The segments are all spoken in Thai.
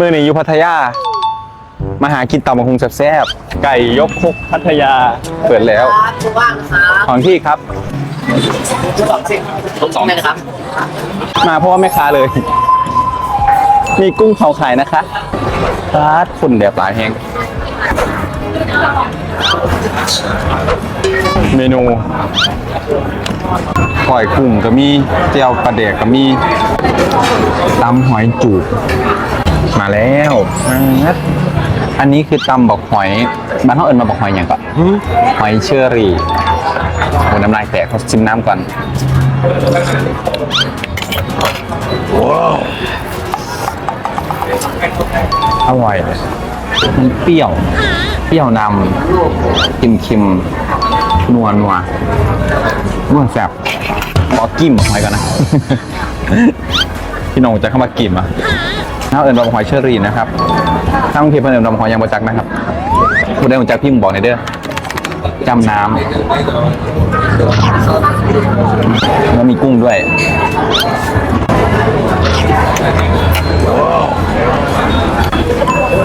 มือหนีอยู่พัทยา มาหากินตำบักหุงแซ่บๆไก่ยกคกพัทยาเปิดแล้วครับตัวว่างนะครับของที่ครับตัวสองสิสองนะครับ มาเพราะว่าแม่ค้าเลย มีกุ้งเผาขายนะคะร้านคนเดียบหลายแหงเมนูก่อยกุ้งก็มีเจียวปลาเดกก็มีตำหอยจูบ มาแล้วงัดอันนี้คือตำบอกหอยบ้านเขาเอิญมาบอกหอยอย่างก่อนหอยเชอรี่โอ้น้ำลายแตกเขาชิมน้ำก่อนอร่อยมันเปรี้ยว เปรี้ยวนำเค็มเค็มๆนัวนัวนัวแซ่บขอกิ้มหอยก่อนนะ พี่น้องจะเข้ามากินอะ ถ้าวเอิญรอมหอยเชอรี่นะครับถ้าบางทีเพิ่นเอิญรอมหอยยังบ่จักนะครับผู้ใดรู้จักพี่มึงบอกในอยเด้อจำน้ำแล้วมีกุ้งด้วย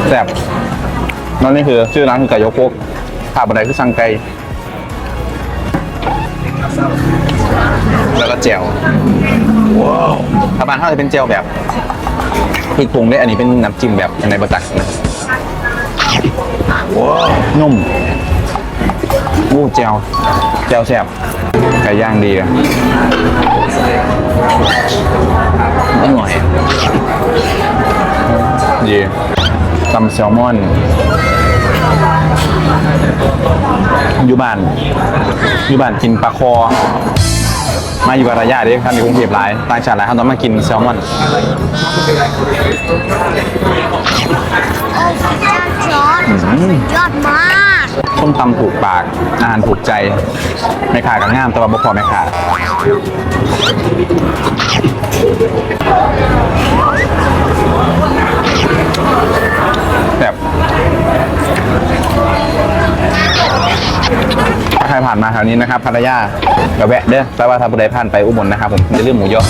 แซ่บนั่นนี่คือ ชื่อร้านคือไก่ยกพวกขาบันไดคือสังไก่แล้วก็แจ่วว้าวถ้าบ้านเขาจะเป็นแจ่วแบบ พริกปรุงได้อันนี้เป็นน้ำจิ้มแบบในบะตักนะว้าวนุ่มอู้แจ่วแจ่วแซ่บไก่ย่างดีอะอร่อยดีตำแซลมอนอยู่บ้านอยู่บ้านกินปลาคอ มาอยู่กับระยะเด้ครับอยู่กรุงเทพหลายต่างชาติหลายเขาต้องมากินแซลมอนยอดมากส้มตำถูกปาก อาหารถูกใจ ไม่ขากับง่ามแต่ว่าบ่พอไม่ขาแผ่านมาแถวนี้นะครับพัทยาก็แวะเด้อแต่ว่าถ้าผู้ใดผ่านไปอุบลนะครับผมจะเรื่องหมูยอ